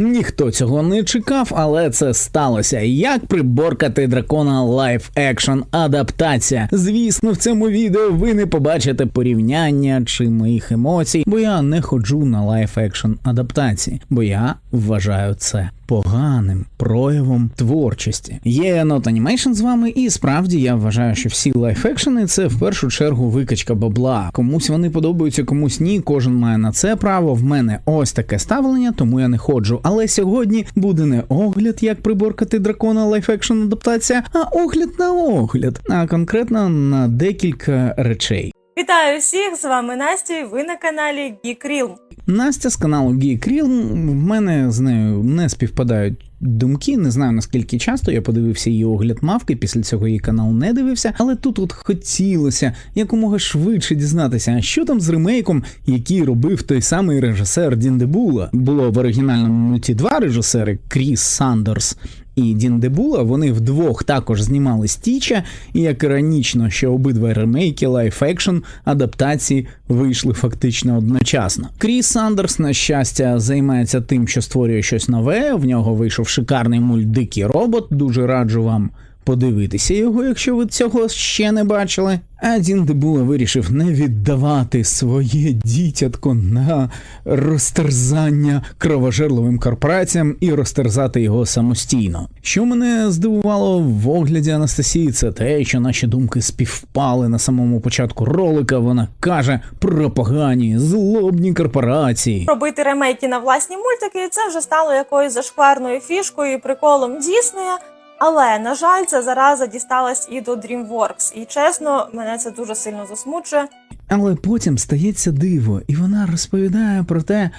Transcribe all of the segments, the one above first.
Ніхто цього не чекав, але це сталося. Як приборкати дракона лайф екшн адаптація? Звісно, в цьому відео ви не побачите порівняння чи моїх емоцій, бо я не ходжу на лайф екшн адаптації, бо я вважаю це поганим проявом творчості. Є Not Animation з вами, і справді я вважаю, що всі лайф-екшени це в першу чергу викачка бабла. Комусь вони подобаються, комусь ні. Кожен має на це право. В мене ось таке ставлення, тому я не ходжу. Але сьогодні буде не огляд, як приборкати дракона лайф-екшн адаптація, а огляд на огляд, а конкретно на декілька речей. Вітаю всіх! З вами Настя. і Ви на каналі Geek Realm. Настя з каналу Real, в мене з нею не співпадають думки. Не знаю наскільки часто я подивився її огляд мавки. Після цього її канал не дивився, але тут от хотілося якомога швидше дізнатися, що там з ремейком, який робив той самий режисер Дін Дебула. Було в оригінальному мульті два режисери Кріс Сандерс. І Дін Дебула, вони вдвох також знімали Стіча, і як іронічно, що обидва ремейки лайф-екшн адаптації вийшли фактично одночасно. Кріс Сандерс, на щастя, займається тим, що створює щось нове. В нього вийшов шикарний мульт Дикий робот. Дуже раджу вам подивитися його, якщо ви цього ще не бачили. А Дін вирішив не віддавати своє дітятко на розтерзання кровожерливим корпораціям і розтерзати його самостійно. Що мене здивувало в огляді Анастасії, це те, що наші думки співпали на самому початку ролика. Вона каже про погані злобні корпорації. Робити ремейки на власні мультики це вже стало якоюсь зашкварною фішкою і приколом Діснея. Але на жаль, ця зараза дісталась і до DreamWorks. І чесно, мене це дуже сильно засмучує. Але потім стається диво, і вона розповідає про те,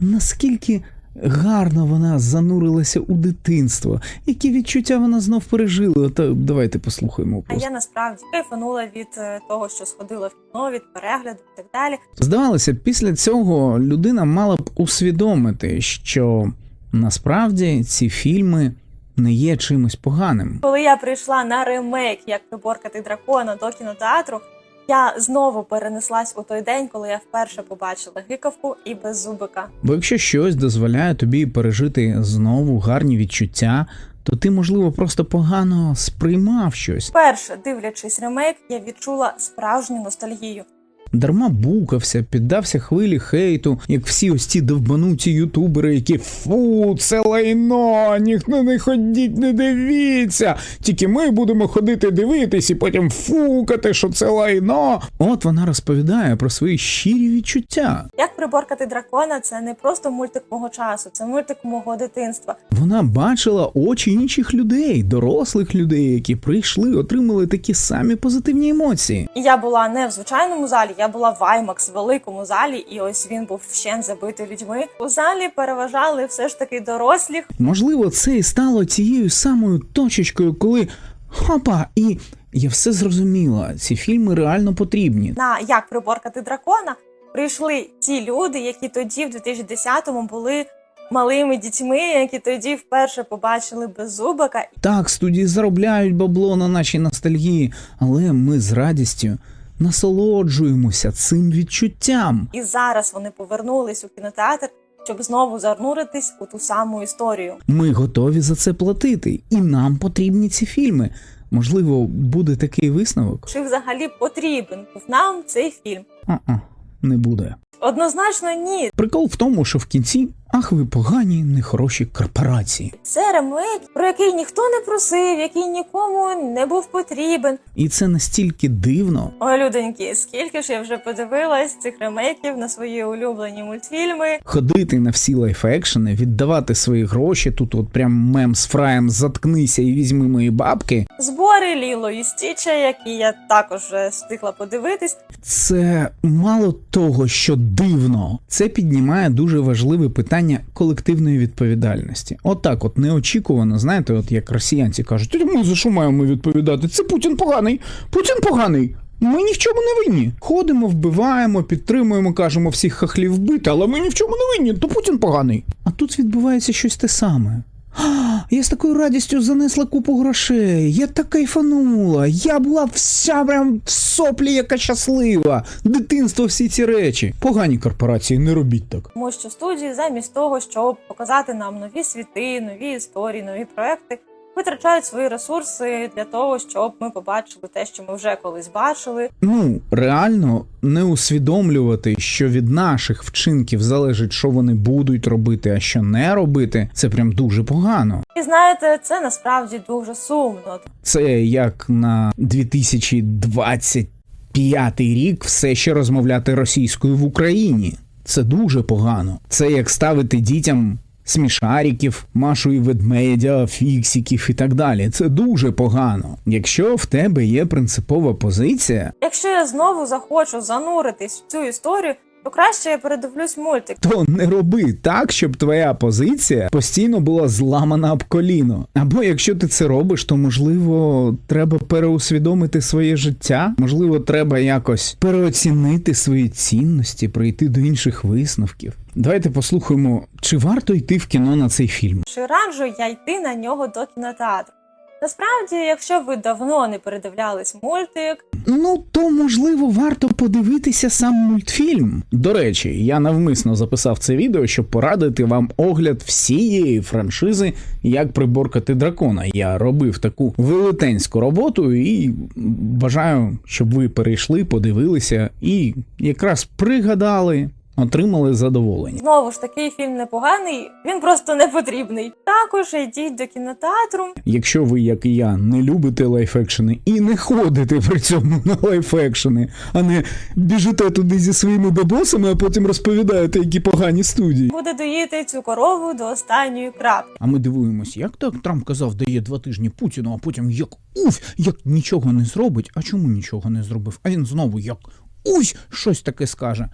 наскільки гарно вона занурилася у дитинство, які відчуття вона знов пережила. Та давайте послухаємо А я насправді кайфанула від е, того, що сходила в кіно, від перегляду і так далі. Здавалося, після цього людина мала б усвідомити, що насправді ці фільми не є чимось поганим. Коли я прийшла на ремейк, як приборкати дракона до кінотеатру, я знову перенеслась у той день, коли я вперше побачила гикавку і беззубика. Бо якщо щось дозволяє тобі пережити знову гарні відчуття, то ти, можливо, просто погано сприймав щось. Вперше дивлячись ремейк, я відчула справжню ностальгію. Дарма букався, піддався хвилі хейту, як всі ось ці довбануті ютубери, які фу, це лайно, ніхто не ходіть, не дивіться. Тільки ми будемо ходити дивитись і потім фукати, що це лайно. От вона розповідає про свої щирі відчуття. Як приборкати дракона, це не просто мультик мого часу, це мультик мого дитинства. Вона бачила очі інших людей, дорослих людей, які прийшли, отримали такі самі позитивні емоції. І я була не в звичайному залі, я була в IMAX, великому залі, і ось він був вщен забитий людьми. У залі переважали все ж таки дорослі, Можливо, це і стало тією самою точечкою, коли хопа, і я все зрозуміла. Ці фільми реально потрібні. на як приборкати дракона прийшли ті люди, які тоді, в 2010-му, були малими дітьми, які тоді вперше побачили беззубика. Так, студії заробляють бабло на нашій ностальгії, але ми з радістю насолоджуємося цим відчуттям. І зараз вони повернулись у кінотеатр, щоб знову зануритись у ту саму історію. Ми готові за це платити, і нам потрібні ці фільми. Можливо, буде такий висновок? Чи взагалі потрібен був нам цей фільм? А-а, не буде. Однозначно, ні. Прикол в тому, що в кінці ах, ви погані, нехороші корпорації. Це ремейк, про який ніхто не просив, який нікому не був потрібен. І це настільки дивно, Ой, люденьки, скільки ж я вже подивилась цих ремейків на свої улюблені мультфільми. ходити на всі лайф-екшени, віддавати свої гроші. Тут от прям мем з фраєм заткнися і візьми мої бабки. Збори Ліло і Стіча, які я також вже встигла подивитись. Це мало того, що дивно, це піднімає дуже важливе питання колективної відповідальності. Отак, от неочікувано, знаєте, от як росіянці кажуть, ми за що маємо відповідати? Це Путін поганий, Путін поганий. Ми ні в чому не винні. Ходимо, вбиваємо, підтримуємо, кажемо всіх хахлів вбити, але ми ні в чому не винні, то Путін поганий. А тут відбувається щось те саме. «А, Я з такою радістю занесла купу грошей. Я так кайфанула. Я була вся прям в соплі, яка щаслива. Дитинство, всі ці речі. Погані корпорації, не робіть так. Тому що студії, замість того, щоб показати нам нові світи, нові історії, нові проекти, витрачають свої ресурси для того, щоб ми побачили те, що ми вже колись бачили. Ну, реально не усвідомлювати, що від наших вчинків залежить, що вони будуть робити, а що не робити, це прям дуже погано. І знаєте, це насправді дуже сумно. Це як на 2025 рік все ще розмовляти російською в Україні. Це дуже погано. Це як ставити дітям смішариків, Машу і ведмедя, фіксиків і так далі. Це дуже погано. Якщо в тебе є принципова позиція, Якщо я знову захочу зануритись в цю історію, то краще я передивлюсь мультик. то не роби так, щоб твоя позиція постійно була зламана об коліно. Або якщо ти це робиш, то можливо треба переусвідомити своє життя, можливо, треба якось переоцінити свої цінності, прийти до інших висновків. Давайте послухаємо, чи варто йти в кіно на цей фільм. Чи раджу я йти на нього до кінотеатру? Насправді, якщо ви давно не передивлялись мультик, Ну, то можливо варто подивитися сам мультфільм. До речі, я навмисно записав це відео, щоб порадити вам огляд всієї франшизи, як приборкати дракона. Я робив таку велетенську роботу і бажаю, щоб ви перейшли, подивилися і якраз пригадали, отримали задоволення. знову ж такий фільм непоганий, він просто не потрібний. Також йдіть до кінотеатру. Якщо ви, як і я, не любите лайфекшени і не ходите при цьому на лайфекшени, а не біжите туди зі своїми бабосами, а потім розповідаєте, які погані студії. Буде доїти цю корову до останньої краплі. А ми дивуємось, як так Трамп казав, дає два тижні Путіну, а потім як уф, як нічого не зробить. А чому нічого не зробив? А він знову як усь щось таке скаже.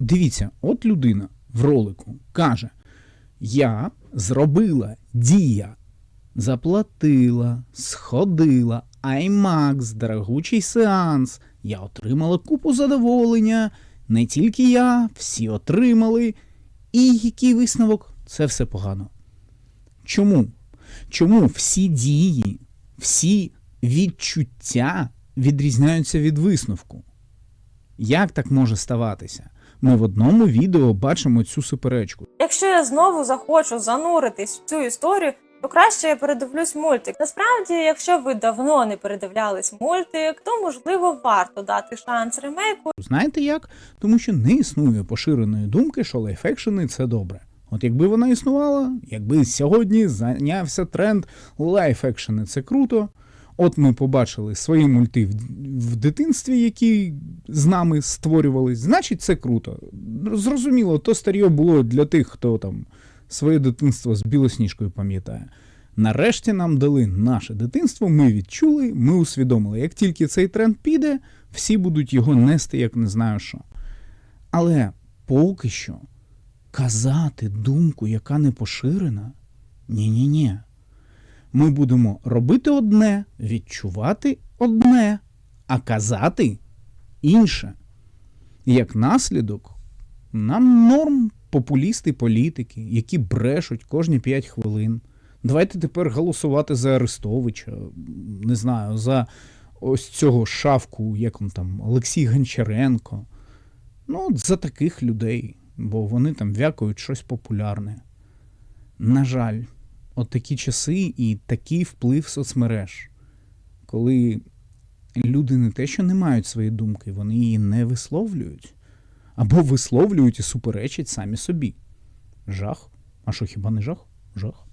Дивіться, от людина в ролику каже: Я зробила дія, заплатила, сходила, IMAX, дорогучий сеанс. Я отримала купу задоволення. Не тільки я, всі отримали. І який висновок? Це все погано. Чому? Чому всі дії, всі відчуття відрізняються від висновку? Як так може ставатися? Ми в одному відео бачимо цю суперечку. Якщо я знову захочу зануритись в цю історію, то краще я передивлюсь мультик. Насправді, якщо ви давно не передивлялись мультик, то можливо варто дати шанс ремейку. Знаєте як? Тому що не існує поширеної думки, що лайфекшени це добре. От якби вона існувала, якби сьогодні зайнявся тренд лайфекшени це круто. От ми побачили свої мульти в, дитинстві, які з нами створювались, значить це круто. Зрозуміло, то старьо було для тих, хто там своє дитинство з білосніжкою пам'ятає. Нарешті нам дали наше дитинство, ми відчули, ми усвідомили. Як тільки цей тренд піде, всі будуть його нести, як не знаю що. Але поки що казати думку, яка не поширена, ні-ні-ні. Ми будемо робити одне, відчувати одне, а казати інше. Як наслідок, нам норм популісти політики, які брешуть кожні 5 хвилин. Давайте тепер голосувати за Арестовича, не знаю, за ось цього шавку, як він там, Олексій Гончаренко. Ну, от за таких людей, бо вони там вякають щось популярне. На жаль, от такі часи і такий вплив соцмереж, коли люди не те, що не мають своєї думки, вони її не висловлюють, або висловлюють і суперечать самі собі. Жах. А що хіба не жах? Жах.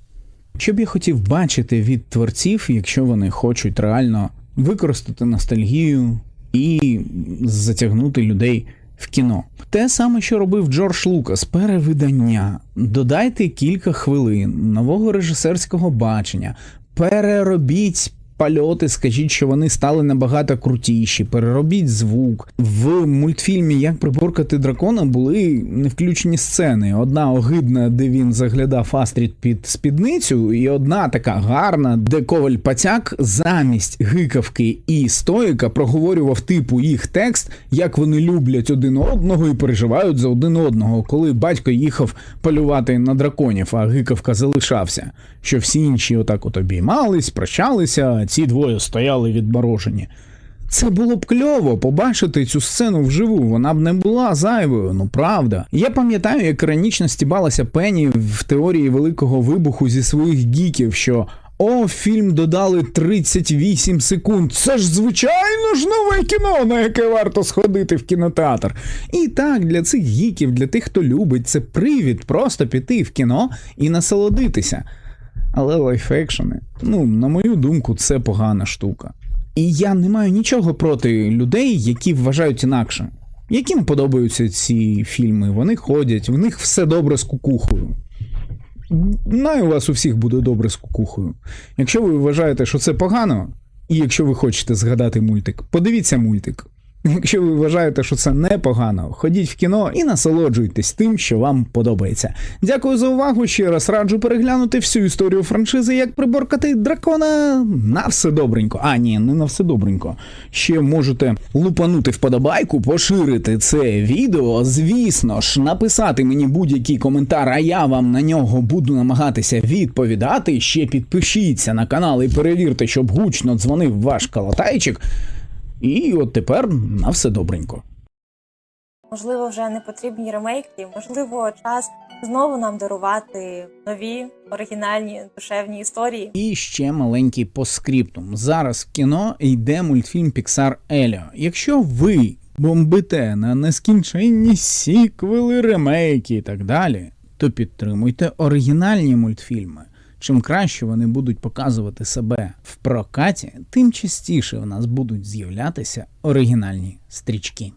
Що б я хотів бачити від творців, якщо вони хочуть реально використати ностальгію і затягнути людей в кіно. Те саме, що робив Джордж Лукас, перевидання. Додайте кілька хвилин нового режисерського бачення, переробіть польоти, скажіть, що вони стали набагато крутіші, переробіть звук. В мультфільмі Як приборкати дракона були не включені сцени. Одна огидна, де він заглядав Астрід під спідницю, і одна така гарна, де коваль пацяк замість гикавки і стоїка проговорював типу їх текст, як вони люблять один одного і переживають за один одного, коли батько їхав полювати на драконів, а гикавка залишався. Що всі інші отак от обіймались, прощалися, ці двоє стояли відморожені. Це було б кльово побачити цю сцену вживу, вона б не була зайвою, ну правда. Я пам'ятаю, як іронічно стібалася Пенні в теорії великого вибуху зі своїх гіків, що о, фільм додали 38 секунд. Це ж звичайно ж нове кіно, на яке варто сходити в кінотеатр. І так, для цих гіків, для тих, хто любить, це привід просто піти в кіно і насолодитися. Але лайфекшени, ну, на мою думку, це погана штука. І я не маю нічого проти людей, які вважають інакше. Яким подобаються ці фільми, вони ходять, в них все добре з кукухою. Най у вас у всіх буде добре з кукухою. Якщо ви вважаєте, що це погано, і якщо ви хочете згадати мультик, подивіться мультик. Якщо ви вважаєте, що це непогано, ходіть в кіно і насолоджуйтесь тим, що вам подобається. Дякую за увагу. Ще раз раджу переглянути всю історію франшизи, як приборкати дракона на все добренько. А, ні, не на все добренько. Ще можете лупанути вподобайку, поширити це відео. Звісно ж, написати мені будь-який коментар, а я вам на нього буду намагатися відповідати. Ще підпишіться на канал і перевірте, щоб гучно дзвонив ваш калатайчик. І от тепер на все добренько. Можливо, вже не потрібні ремейки, можливо, час знову нам дарувати нові оригінальні душевні історії. І ще маленький поскріптум. Зараз в кіно йде мультфільм Pixar Еліо. Якщо ви бомбите на нескінченні сіквели, ремейки і так далі, то підтримуйте оригінальні мультфільми. Чим краще вони будуть показувати себе в прокаті, тим частіше в нас будуть з'являтися оригінальні стрічки.